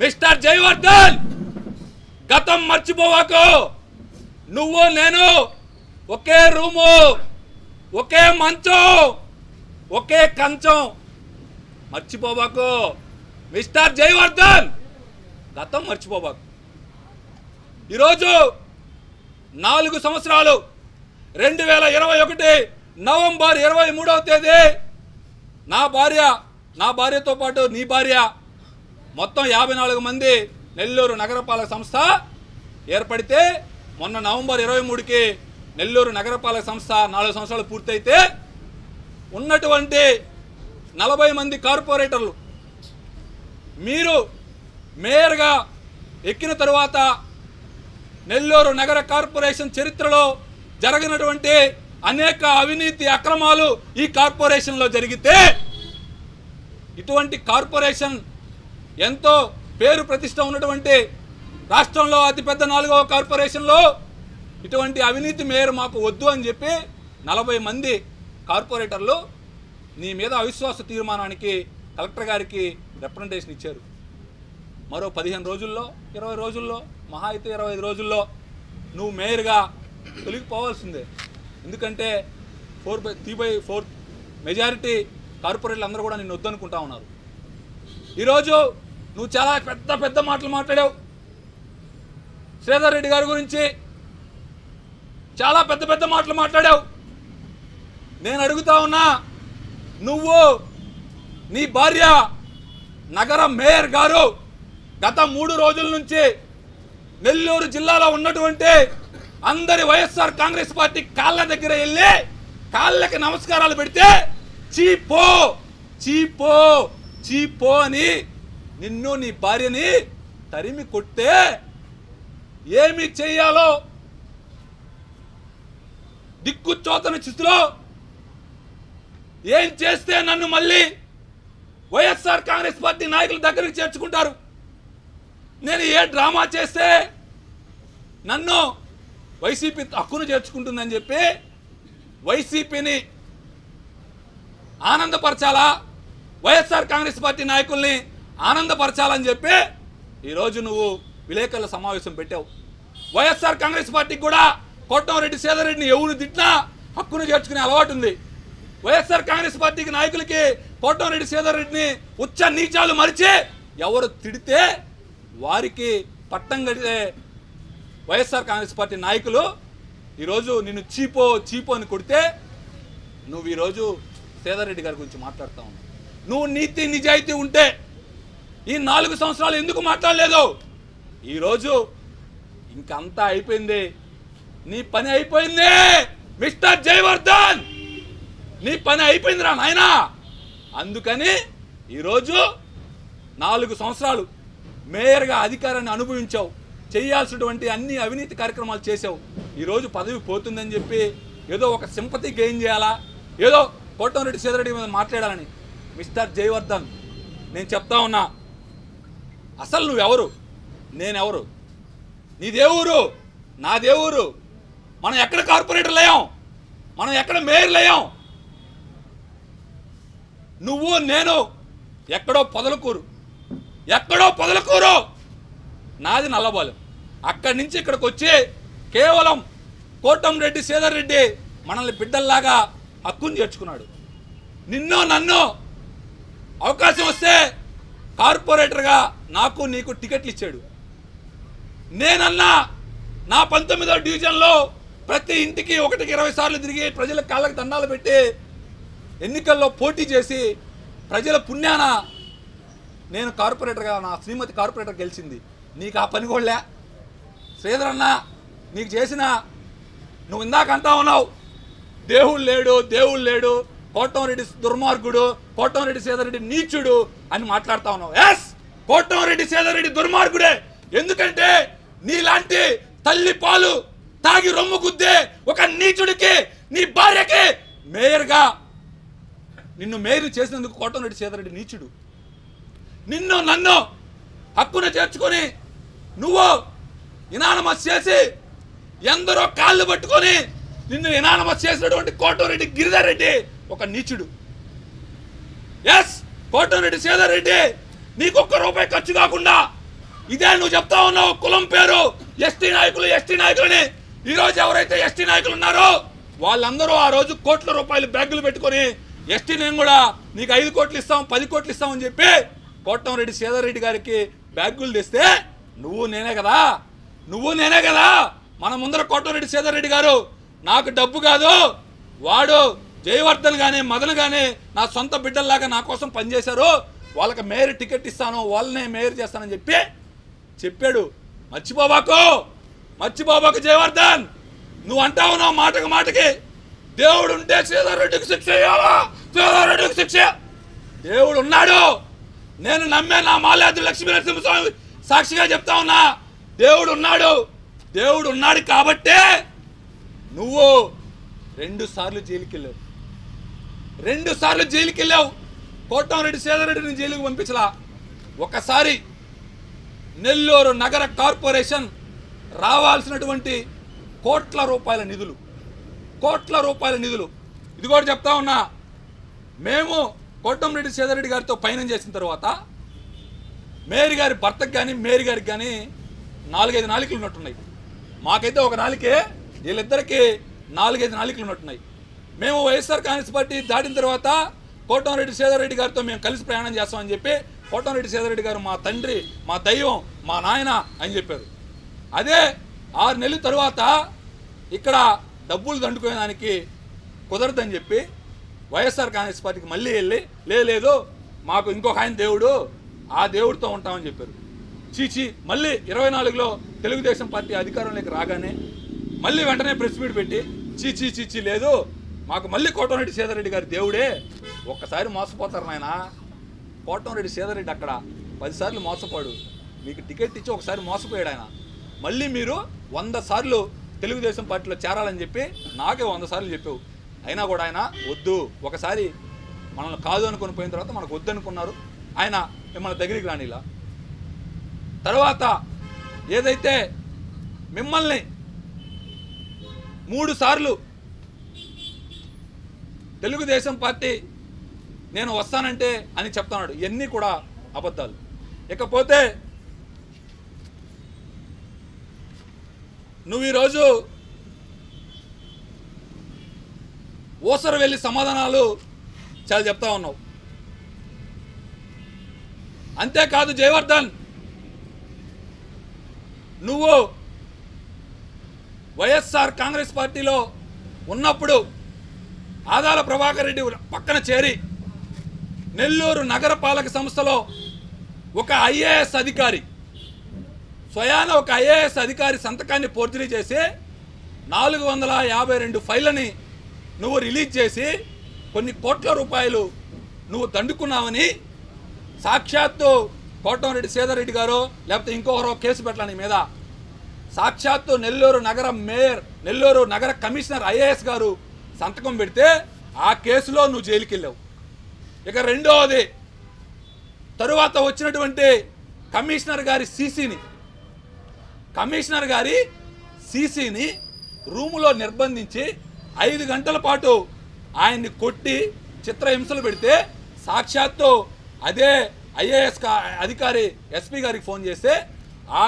Mister Jayavardhan! గతం మర్చిపోవాకు! నువ్వు నేను ఒకే రూము ఒకే మంచం ఒకే కంచం. మర్చిపోబాకు మిస్టర్ జయవర్ధన్! గతం మర్చిపోబాకు ఈరోజు నాలుగు సంవత్సరాలు రెండు వేల ఇరవై ఒకటి నవంబర్ ఇరవై మూడవ తేదీ నా భార్య నా భార్యతో పాటు నీ భార్య మొత్తం యాభై నాలుగు మంది నెల్లూరు నగరపాలక సంస్థ ఏర్పడితే మొన్న నవంబర్ ఇరవై మూడుకి నెల్లూరు నగరపాలక సంస్థ నాలుగు సంవత్సరాలు పూర్తయితే ఉన్నటువంటి నలభై మంది కార్పొరేటర్లు మీరు మేయర్గా ఎక్కిన తరువాత నెల్లూరు నగర కార్పొరేషన్ చరిత్రలో జరిగినటువంటి అనేక అవినీతి అక్రమాలు ఈ కార్పొరేషన్లో జరిగితే ఇటువంటి కార్పొరేషన్ ఎంతో పేరు ప్రతిష్ట ఉన్నటువంటి రాష్ట్రంలో అతిపెద్ద నాలుగవ కార్పొరేషన్లో ఇటువంటి అవినీతి మేయర్ మాకు వద్దు అని చెప్పి నలభై మంది కార్పొరేటర్లు నీ మీద అవిశ్వాస తీర్మానానికి కలెక్టర్ గారికి రిప్రజెంటేషన్ ఇచ్చారు. మరో పదిహేను రోజుల్లో ఇరవై రోజుల్లో మహా అయితే ఇరవై ఐదు రోజుల్లో నువ్వు మేయర్గా తొలగిపోవాల్సిందే. ఎందుకంటే four by three by four majority కార్పొరేట్లు అందరూ కూడా నిన్ను వద్దనుకుంటా ఉన్నారు. ఈరోజు నువ్వు చాలా పెద్ద పెద్ద మాటలు మాట్లాడావు. శ్రీధర్ రెడ్డి గారి గురించి చాలా పెద్ద పెద్ద మాటలు మాట్లాడావు. నేను అడుగుతా ఉన్నా నువ్వు నీ భార్య నగర మేయర్ గారు గత మూడు రోజుల నుంచి నెల్లూరు జిల్లాలో ఉన్నటువంటి అందరి వైఎస్ఆర్ కాంగ్రెస్ పార్టీ కాళ్ళ దగ్గర వెళ్ళి కాళ్ళకి నమస్కారాలు పెడితే చీపో చీపో చీపో అని నిన్ను నీ భార్యని తరిమి కొట్టే ఏమి చేయాలో దిక్కుచోతని స్థితిలో ఏం చేస్తే నన్ను మళ్ళీ వైఎస్ఆర్ కాంగ్రెస్ పార్టీ నాయకుల దగ్గరికి చేర్చుకుంటారు? నేను ఏ డ్రామా చేస్తే నన్ను వైసీపీ హక్కును చేర్చుకుంటుందని చెప్పి వైసీపీని ఆనందపరచాలా? వైఎస్ఆర్ కాంగ్రెస్ పార్టీ నాయకుల్ని ఆనందపరచాలని చెప్పి ఈరోజు నువ్వు విలేకరుల సమావేశం పెట్టావు. వైఎస్ఆర్ కాంగ్రెస్ పార్టీకి కూడా కోటంరెడ్డి సేదరెడ్డిని ఎవరు తిట్టినా హక్కును చేర్చుకునే అలవాటు ఉంది. వైఎస్ఆర్ కాంగ్రెస్ పార్టీకి నాయకులకి కోటంరెడ్డి సేదరెడ్డిని ఉచ్చ నీచాలు మరిచి ఎవరు తిడితే వారికి పట్టం కడితే వైఎస్ఆర్ కాంగ్రెస్ పార్టీ నాయకులు ఈరోజు నిన్ను చీపో చీపో అని కొడితే నువ్వు ఈరోజు సేదారెడ్డి గారి గురించి మాట్లాడుతూ ఉన్నావు. నువ్వు నీతి నిజాయితీ ఉంటే ఈ నాలుగు సంవత్సరాలు ఎందుకు మాట్లాడలేదు? ఈరోజు ఇంకంతా అయిపోయింది. నీ పని అయిపోయింది. మిస్టర్ జయవర్ధన్! నీ పని అయిపోయిందిరా నాయనా! అందుకని ఈరోజు నాలుగు సంవత్సరాలు మేయర్గా అధికారాన్ని అనుభవించావు. చేయాల్సినటువంటి అన్ని అవినీతి కార్యక్రమాలు చేసావు ఈరోజు పదవి పోతుందని చెప్పి ఏదో ఒక సింపతి గెయిన్ చేయాలా? ఏదో కోటంరెడ్డి సీతారెడ్డి మీద మాట్లాడాలని మిస్టర్ జయవర్ధన్ నేను చెప్తా ఉన్నా. అసలు నువ్వెవరు? నేనెవరు? నీ దేవురు నా దేవురు మనం ఎక్కడ కార్పొరేటర్లు అయ్యాం? మనం ఎక్కడ మేయర్లు అయ్యాం? నువ్వు నేను ఎక్కడో పొదలకూరు. ఎక్కడో పొదలకూరు. నాది నల్లబాలెం. అక్కడి నుంచి ఇక్కడికి వచ్చి కేవలం కోటంరెడ్డి శ్రీధర్ రెడ్డి మనల్ని బిడ్డల్లాగా హక్కును చేర్చుకున్నాడు. నిన్ను నన్ను అవకాశం వస్తే కార్పొరేటర్గా నాకు నీకు టికెట్లు ఇచ్చాడు. నేనన్నా నా పంతొమ్మిదో డివిజన్లో ప్రతి ఇంటికి ఒకటికి ఇరవై సార్లు తిరిగి ప్రజల కాళ్ళకి దండాలు పెట్టి ఎన్నికల్లో పోటీ చేసి ప్రజల పుణ్యాన నేను కార్పొరేటర్గా నా శ్రీమతి కార్పొరేటర్ గెలిచింది. నీకు ఆ పని కూడా శ్రీధర్ అన్న నీకు చేసిన నువ్వు ఇందాక అంతా ఉన్నావు దేవుడు లేడు దేవుడు లేడు కోటంరెడ్డి దుర్మార్గుడు కోటంరెడ్డి సేదరెడ్డి నీచుడు అని మాట్లాడుతా ఉన్నావు. ఎస్ కోటంరెడ్డి సేదరెడ్డి దుర్మార్గుడే. ఎందుకంటే నీలాంటి తల్లి పాలు తాగి రొమ్ము గుద్దే ఒక నీచుడికి నీ భార్యకి మేయర్గా నిన్ను మేయర్ చేసినందుకు కోటంరెడ్డి సేదరెడ్డి నీచుడు. నిన్ను నన్ను హక్కున చేర్చుకొని నువ్వు ఇనానమస్ చేసి ఎందరో కాళ్ళు పట్టుకొని నిన్ను ఇనానమస్ చేసినటువంటి కోటంరెడ్డి గిరిధర్ రెడ్డి ఒక నీచుడు. ఎస్ కోటరెడ్డి సేదర్ రెడ్డి నీకు ఒక్క రూపాయి ఖర్చు కాకుండా ఇదే నువ్వు చెప్తా ఉన్నావు కులం పేరు ఎస్టీ నాయకులు ఎస్టీ నాయకులని. ఈ రోజు ఎవరైతే ఎస్టీ నాయకులు ఉన్నారో వాళ్ళందరూ ఆ రోజు కోట్ల రూపాయలు బ్యాగులు పెట్టుకొని ఎస్టీ నేను కూడా నీకు ఐదు కోట్లు ఇస్తాం పది కోట్లు ఇస్తామని చెప్పి కోటంరెడ్డి సేదరెడ్డి గారికి బ్యాగులు తెస్తే నువ్వు నేనే కదా. నువ్వు నేనే కదా. మన ముందర కోటంరెడ్డి సేదరెడ్డి గారు నాకు డబ్బు కాదు. వాడు జయవర్ధన్ కానీ మదన్ కానీ నా సొంత బిడ్డల్లాగా నా కోసం పనిచేశారు వాళ్ళకి మేయర్ టికెట్ ఇస్తాను వాళ్ళనే మేయర్ చేస్తానని చెప్పి చెప్పాడు. మర్చిపోబాకు! మర్చిపోబాకు జయవర్ధన్! నువ్వు అంటావు నా మాటకు మాటకి. దేవుడు ఉంటే సీతారెడ్డికి శిక్ష చేయాలా సీతారెడ్డికి శిక్ష దేవుడు ఉన్నాడు నేను నమ్మే నా మాల్యాద్రి లక్ష్మీనరసింహస్వామి సాక్షిగా చెప్తా ఉన్నా దేవుడు ఉన్నాడు దేవుడు ఉన్నాడు కాబట్టే నువ్వు రెండు సార్లు జైలుకి వెళ్ళావు రెండు సార్లు జైలుకి వెళ్ళావు కోటంరెడ్డి సేదరెడ్డిని జైలుకి పంపించలా. ఒకసారి నెల్లూరు నగర కార్పొరేషన్ రావాల్సినటువంటి కోట్ల రూపాయల నిధులు. కోట్ల రూపాయల నిధులు. ఇది కూడా చెప్తా ఉన్నా. మేము కోటంరెడ్డి సేదరెడ్డి గారితో పయనం చేసిన తర్వాత మేరీ గారి భర్తకు కానీ మేరీ గారికి కానీ నాలుగైదు నాలికలు ఉన్నట్టున్నాయి మాకైతే ఒక నాలికే వీళ్ళిద్దరికీ నాలుగైదు నాలికలు ఉన్నట్టున్నాయి మేము వైఎస్ఆర్ కాంగ్రెస్ పార్టీ దాటిన తర్వాత కోటంరెడ్డి సేదరెడ్డి గారితో మేము కలిసి ప్రయాణం చేస్తామని చెప్పి కోటంరెడ్డి సేదరెడ్డి గారు మా తండ్రి మా దైవం మా నాయన అని చెప్పారు. అదే ఆరు నెలల తరువాత ఇక్కడ డబ్బులు దండుకునేదానికి కుదరదని చెప్పి వైఎస్ఆర్ కాంగ్రెస్ పార్టీకి మళ్ళీ వెళ్ళి లేదు మాకు ఇంకొక ఆయన దేవుడు ఆ దేవుడితో ఉంటామని చెప్పారు. చీచి మళ్ళీ ఇరవై నాలుగులో తెలుగుదేశం పార్టీ అధికారంలోకి రాగానే మళ్ళీ వెంటనే ప్రెస్ మీట్ పెట్టి చీచి చీచి లేదు మాకు మళ్ళీ కోటంరెడ్డి సీతారెడ్డి గారి దేవుడే. ఒక్కసారి మోసపోతారు నాయన. కోటంరెడ్డి సీతారెడ్డి అక్కడ పదిసార్లు మోసపోడు మీకు టికెట్ ఇచ్చి ఒకసారి మోసపోయాడు ఆయన. మళ్ళీ మీరు వంద సార్లు తెలుగుదేశం పార్టీలో చేరాలని చెప్పి నాకే వంద సార్లు చెప్పావు. అయినా కూడా ఆయన వద్దు. ఒకసారి మనల్ని కాదు అనుకుని పోయిన తర్వాత మనకు వద్దు అనుకున్నారు. ఆయన మిమ్మల్ని దగ్గరికి రానిలా. తర్వాత ఏదైతే మిమ్మల్ని మూడు సార్లు తెలుగుదేశం పార్టీ నేను వస్తానంటే అని చెప్తున్నాడు. ఇవన్నీ కూడా అబద్ధాలు. ఇకపోతే నువ్వు ఈరోజు ఓసరు వెళ్ళి సమాధానాలు చాలా చెప్తా ఉన్నావు. అంతేకాదు జయవర్ధన్ నువ్వు వైఎస్ఆర్ కాంగ్రెస్ పార్టీలో ఉన్నప్పుడు ఆదాల ప్రభాకర్ రెడ్డి పక్కన చేరి నెల్లూరు నగరపాలక సంస్థలో ఒక ఐఏఎస్ అధికారి స్వయాన ఒక ఐఏఎస్ అధికారి సంతకాన్ని పోర్జరీ చేసి నాలుగు వందల యాభై రెండు ఫైళ్ళని నువ్వు రిలీజ్ చేసి కొన్ని కోట్ల రూపాయలు నువ్వు దండుకున్నావని సాక్షాత్తు కోటంరెడ్డి సీతారెడ్డి గారు లేకపోతే ఇంకొకరో కేసు పెట్టాలని మీద సాక్షాత్తు నెల్లూరు నగర మేయర్ నెల్లూరు నగర కమిషనర్ ఐఏఎస్ గారు సంతకం పెడితే ఆ కేసులో నువ్వు జైలుకి వెళ్ళావు ఇక రెండవది తరువాత వచ్చినటువంటి కమిషనర్ గారి సీసీని. కమిషనర్ గారి సీసీని రూములో నిర్బంధించి ఐదు గంటల పాటు ఆయన్ని కొట్టి చిత్రహింసలు పెడితే సాక్షాత్తు అదే ఐఏఎస్ అధికారి ఎస్పీ గారికి ఫోన్ చేస్తే ఆ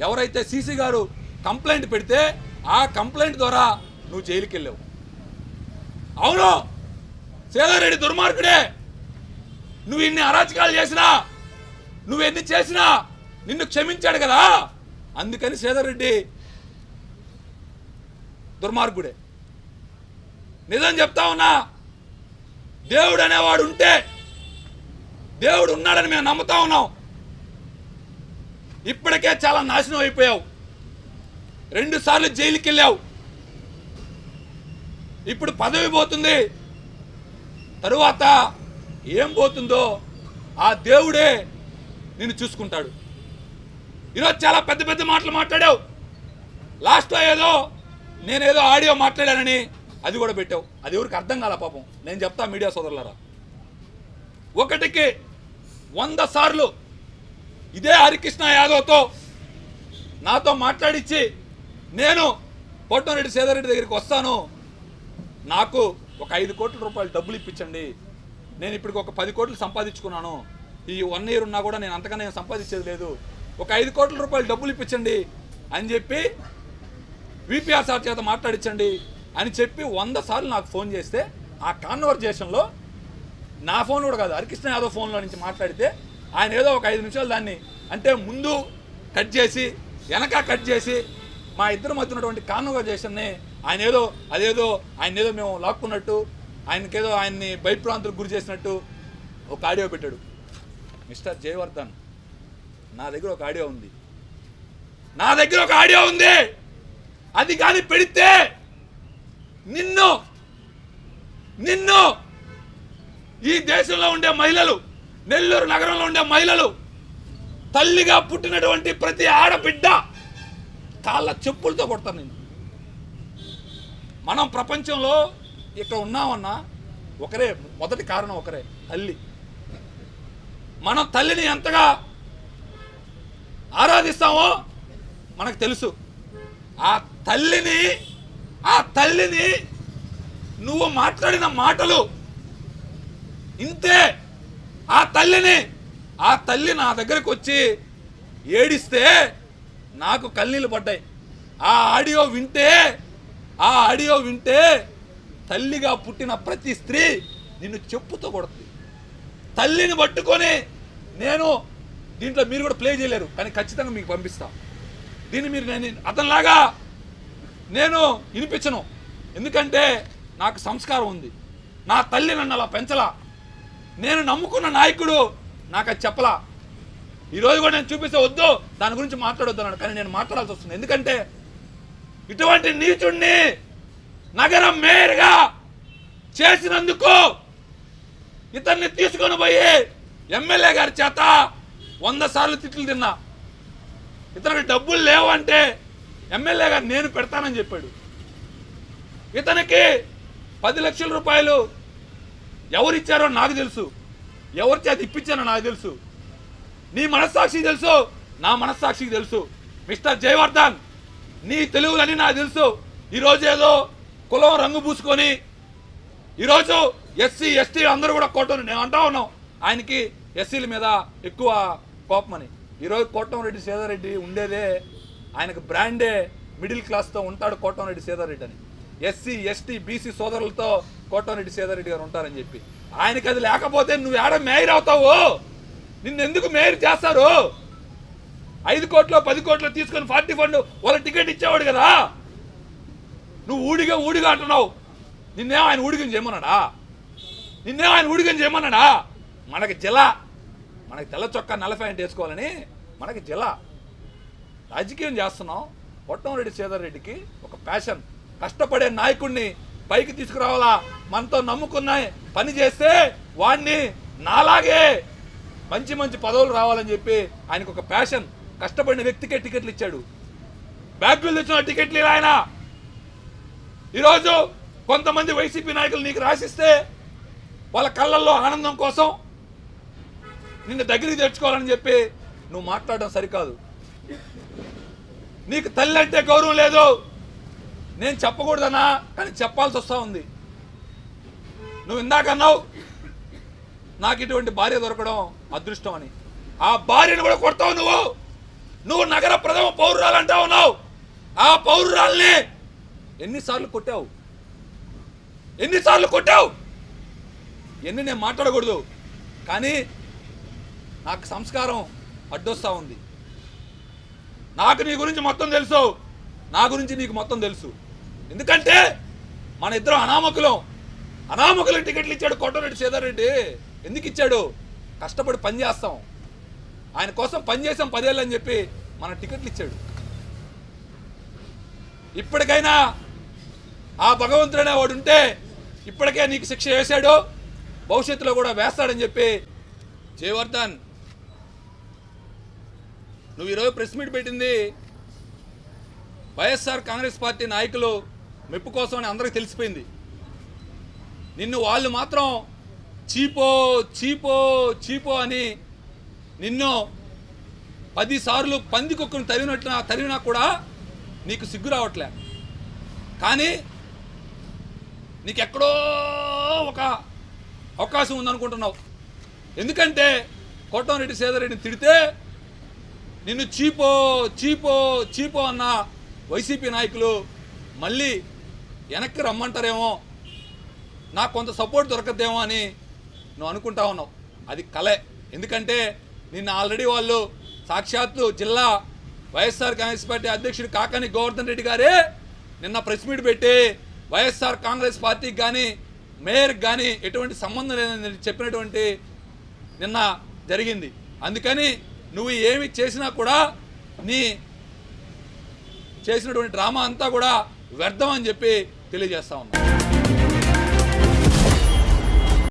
ఎవరైతే సీసీ గారు కంప్లైంట్ పెడితే ఆ కంప్లైంట్ ద్వారా నువ్వు జైలుకి వెళ్ళావు అవును. సేదారెడ్డి దుర్మార్గుడే. నువ్వు ఇన్ని అరాచకాలు చేసినా నువ్వు ఎన్ని చేసినా నిన్ను క్షమించాడు కదా. అందుకని సేదారెడ్డి దుర్మార్గుడే. నిజం చెప్తా ఉన్నా దేవుడు అనేవాడు ఉంటే దేవుడు ఉన్నాడని మేము నమ్ముతా ఉన్నాం. ఇప్పటికే చాలా నాశనం అయిపోయావు. రెండు సార్లు జైలుకి వెళ్ళావు ఇప్పుడు పదవి పోతుంది. తరువాత ఏం పోతుందో ఆ దేవుడే నిన్ను చూసుకుంటాడు. ఈరోజు చాలా పెద్ద పెద్ద మాటలు మాట్లాడావు. లాస్ట్లో ఏదో నేనేదో ఆడియో మాట్లాడానని అది కూడా పెట్టావు. అది ఎవరికి అర్థం కాల పాపం. నేను చెప్తా మీడియా సోదరులరా. ఒకటికి వంద సార్లు ఇదే హరికృష్ణ యాదవ్తో నాతో మాట్లాడించి నేను పొట్టంరెడ్డి సేదారెడ్డి దగ్గరికి వస్తాను నాకు ఒక ఐదు కోట్ల రూపాయలు డబ్బులు ఇప్పించండి. నేను ఇప్పటికి ఒక పది కోట్లు సంపాదించుకున్నాను. ఈ వన్ ఇయర్ ఉన్నా కూడా నేను అంతగా నేను సంపాదించేది లేదు. ఒక ఐదు కోట్ల రూపాయలు డబ్బులు ఇప్పించండి అని చెప్పి విపిఆర్ సార్ చేత మాట్లాడించండి అని చెప్పి వంద సార్లు నాకు ఫోన్ చేస్తే ఆ కాన్వర్జేషన్లో నా ఫోన్ కూడా కాదు హరికృష్ణ యాదవ్ ఫోన్లో నుంచి మాట్లాడితే ఆయన ఏదో ఒక ఐదు నిమిషాలు దాన్ని అంటే ముందు కట్ చేసి వెనక కట్ చేసి మా ఇద్దరు మధ్య ఉన్నటువంటి కాన్వర్జేషన్ని ఆయన ఏదో అదేదో ఆయన ఏదో మేము లాక్కున్నట్టు ఆయనకేదో ఆయన్ని భయప్రాంతులకు గురి చేసినట్టు ఒక ఆడియో పెట్టాడు. మిస్టర్ జయవర్ధన్ నా దగ్గర ఒక ఆడియో ఉంది. నా దగ్గర ఒక ఆడియో ఉంది! అది కానీ పెడితే నిన్ను నిన్ను ఈ దేశంలో ఉండే మహిళలు నెల్లూరు నగరంలో ఉండే మహిళలు తల్లిగా పుట్టినటువంటి ప్రతి ఆడబిడ్డ కాళ్ళ చెప్పులతో కొడతాను నేను. మనం ప్రపంచంలో ఇక్కడ ఉన్నామన్నా ఒకరే మొదటి కారణం ఒకరే తల్లి. మనం తల్లిని ఎంతగా ఆరాధిస్తామో మనకు తెలుసు. ఆ తల్లిని ఆ తల్లిని నువ్వు మాట్లాడిన మాటలు ఇంతే. ఆ తల్లిని ఆ తల్లి నా దగ్గరకు వచ్చి ఏడిస్తే నాకు కన్నీళ్ళు పడ్డాయి. ఆ ఆడియో వింటే ఆ ఆడియో వింటే తల్లిగా పుట్టిన ప్రతి స్త్రీ నిన్ను చెప్పుతో కొడుతుంది. తల్లిని పట్టుకొని నేను దీంట్లో మీరు కూడా ప్లే చేయలేరు కానీ ఖచ్చితంగా మీకు పంపిస్తా. దీన్ని మీరు నేను అతనిలాగా నేను వినిపించను. ఎందుకంటే నాకు సంస్కారం ఉంది. నా తల్లి నన్ను అలా పెంచలా. నేను నమ్ముకున్న నాయకుడు నాకు అది చెప్పలా. ఈరోజు కూడా నేను చూపిస్తే వద్దు. దాని గురించి మాట్లాడొద్దు అన్నాడు. కానీ నేను మాట్లాడాల్సి వస్తుంది. ఎందుకంటే ఇటువంటి నీచుణ్ణి నగరం మేయర్గా చేసినందుకు ఇతన్ని తీసుకొని పోయి ఎమ్మెల్యే గారి చేత వంద సార్లు తిట్లు తిన్నా. ఇతనికి డబ్బులు లేవు అంటే ఎమ్మెల్యే గారు నేను పెడతానని చెప్పాడు. ఇతనికి పది లక్షల రూపాయలు ఎవరిచ్చారో నాకు తెలుసు. ఎవరి చేత ఇప్పించారో నాకు తెలుసు. నీ మనస్సాక్షికి తెలుసు నా మనస్సాక్షికి తెలుసు. మిస్టర్ జయవర్ధన్ నీ తెలుగులని నాకు తెలుసు. ఈరోజు ఏదో కులం రంగు పూసుకొని ఈరోజు ఎస్సీ ఎస్టీ అందరూ కూడా కోటం నేను అంటా ఉన్నాం. ఆయనకి ఎస్సీల మీద ఎక్కువ కోపమని ఈరోజు కోటంరెడ్డి సీతారెడ్డి ఉండేదే ఆయనకు బ్రాండే మిడిల్ క్లాస్తో ఉంటాడు కోటంరెడ్డి సీతారెడ్డి అని. ఎస్సీ ఎస్టీ బీసీ సోదరులతో కోటంరెడ్డి సీతారెడ్డి గారు ఉంటారని చెప్పి. ఆయనకి అది లేకపోతే నువ్వు ఏడ మేయర్ అవుతావు? నిన్నెందుకు మేయర్ చేస్తారు? ఐదు కోట్లు పది కోట్లు తీసుకొని పార్టీ ఫండ్ వాళ్ళ టికెట్ ఇచ్చేవాడు కదా. నువ్వు ఊడిగా ఊడిగా అంటున్నావు. నిన్నేం ఆయన ఊడిగని చేయమన్నాడా? నిన్నేం ఆయన ఊడిగని చేయమన్నాడా? మనకి జిల్లా మనకి తెల్ల చొక్కా నల్ల ప్యాంట్ వేసుకోవాలని మనకి జిల్లా. రాజకీయం చేస్తున్నాం. పొట్టంరెడ్డి సీతారెడ్డికి రెడ్డికి ఒక ప్యాషన్ కష్టపడే నాయకుడిని పైకి తీసుకురావాలా? మనతో నమ్ముకున్న పని చేస్తే వాడిని నాలాగే మంచి మంచి పదవులు రావాలని చెప్పి ఆయనకు ఒక ప్యాషన్ కష్టపడిన వ్యక్తికే టికెట్లు ఇచ్చాడు. బ్యాగ్లు తెచ్చిన టికెట్లు ఆయన. ఈరోజు కొంతమంది వైసీపీ నాయకులు నీకు రాసిస్తే వాళ్ళ కళ్ళల్లో ఆనందం కోసం నిన్ను దగ్గరికి తెచ్చుకోవాలని చెప్పి నువ్వు మాట్లాడడం సరికాదు. నీకు తల్లి అంటే గౌరవం లేదు. నేను చెప్పకూడదనా కానీ చెప్పాల్సి వస్తూ ఉంది. నువ్వు ఇందాకన్నావు నాకు ఇటువంటి భార్య దొరకడం అదృష్టం అని. ఆ భార్యను కూడా కొడతావు నువ్వు. నువ్వు నగర ప్రథమ పౌరురాలు అంటావు ఉన్నావు. ఆ పౌరురాల్ని ఎన్నిసార్లు కొట్టావు? ఎన్నిసార్లు కొట్టావు? ఎన్ని నేను మాట్లాడకూడదు. కానీ నాకు సంస్కారం అడ్డొస్తా ఉంది. నాకు నీ గురించి మొత్తం తెలుసు. నా గురించి నీకు మొత్తం తెలుసు. ఎందుకంటే మన ఇద్దరం అనామకులం. అనామకులకు టికెట్లు ఇచ్చాడు కోటరెడ్డి సీతారెడ్డి. ఎందుకు ఇచ్చాడు? కష్టపడి పని చేస్తాం. ఆయన కోసం పని చేసాం పదేళ్ళు అని చెప్పి మన టికెట్లు ఇచ్చాడు. ఇప్పటికైనా ఆ భగవంతుడనే వాడు ఉంటే ఇప్పటికే నీకు శిక్ష వేశాడు భవిష్యత్తులో కూడా వేస్తాడని చెప్పి జయవర్ధన్ నువ్వు ఈరోజు ప్రెస్ మీట్ పెట్టింది వైఎస్ఆర్ కాంగ్రెస్ పార్టీ నాయకులు మెప్పు కోసం అని అందరికీ తెలిసిపోయింది. నిన్ను వాళ్ళు మాత్రం చీపో చీపో చీపో అని నిన్ను పదిసార్లు పందికొక్కును తరిగినట్టు తరిగినా కూడా నీకు సిగ్గు రావట్లే. కానీ నీకెక్కడో ఒక అవకాశం ఉందనుకుంటున్నావు. ఎందుకంటే కోటంరెడ్డి సేదరెడ్డిని తిడితే నిన్ను చీపో చీపో చీపో అన్న వైసీపీ నాయకులు మళ్ళీ వెనక్కి రమ్మంటారేమో నాకు కొంత సపోర్ట్ దొరకద్దేమో అని నువ్వు అనుకుంటా ఉన్నావు. అది కలే. ఎందుకంటే నిన్న ఆల్రెడీ వాళ్ళు సాక్షాత్తు జిల్లా వైఎస్ఆర్ కాంగ్రెస్ పార్టీ అధ్యక్షుడు కాకాని గోవర్ధన్ రెడ్డి గారే నిన్న ప్రెస్ మీట్ పెట్టి వైఎస్ఆర్ కాంగ్రెస్ పార్టీకి కానీ మేయర్కి కానీ ఎటువంటి సంబంధం లేదని చెప్పినటువంటి నిన్న జరిగింది. అందుకని నువ్వు ఏమి చేసినా కూడా నీ చేసినటువంటి డ్రామా అంతా కూడా వ్యర్థం అని చెప్పి తెలియజేస్తా ఉన్నా.